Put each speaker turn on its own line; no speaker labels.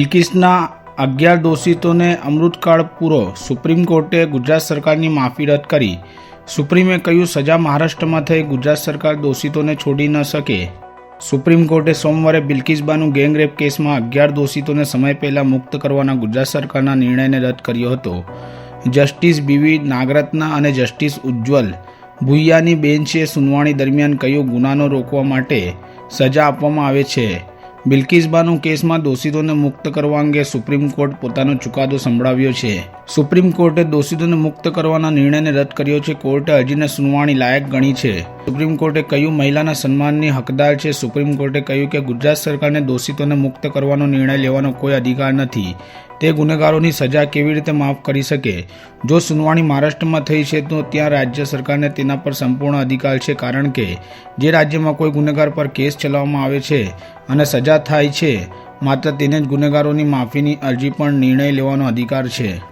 બિલ્કિસના અગિયાર દોષિતોને અમૃતકાળ પૂરો સુપ્રીમ કોર્ટે ગુજરાત સરકારની માફી રદ કરી. સુપ્રીમે કહ્યું, સજા મહારાષ્ટ્રમાં થઈ, ગુજરાત સરકાર દોષિતોને છોડી ન શકે. સુપ્રીમ કોર્ટે સોમવારે બિલ્કિસબાનું ગેંગરેપ કેસમાં અગિયાર દોષિતોને સમય પહેલાં મુક્ત કરવાના ગુજરાત સરકારના નિર્ણયને રદ કર્યો હતો. જસ્ટિસ બીવી નાગરત્ના અને જસ્ટિસ ઉજ્જવલ ભૂયાની બેન્ચે સુનાવણી દરમિયાન કહ્યું, ગુનાનો રોકવા માટે સજા આપવામાં આવે છે. બિલ્કિસબાનું કેસમાં દોષિતોને મુક્ત કરવા અંગે સુપ્રીમ કોર્ટ પોતાનો ચુકાદો સંભળાવ્યો છે. સુપ્રીમ કોર્ટે દોષિતોને મુક્ત કરવાના નિર્ણયને રદ કર્યો છે. કોર્ટે અરજીને સુનાવણી લાયક ગણી છે. સુપ્રીમ કોર્ટે કહ્યું, મહિલાના સન્માનની હકદાર છે. સુપ્રીમ કોર્ટે કહ્યું કે ગુજરાત સરકારને દોષિતોને મુક્ત કરવાનો નિર્ણય લેવાનો કોઈ અધિકાર નથી. તે ગુનેગારોની સજા કેવી રીતે માફ કરી શકે? જો સુનાવણી મહારાષ્ટ્રમાં થઈ છે, તો ત્યાં રાજ્ય સરકારને તેના પર સંપૂર્ણ અધિકાર છે, કારણ કે જે રાજ્યમાં કોઈ ગુનેગાર પર કેસ ચલાવવામાં આવે છે અને સજા થાય છે, માત્ર તેને જ ગુનેગારોની માફીની અરજી પણ નિર્ણય લેવાનો અધિકાર છે.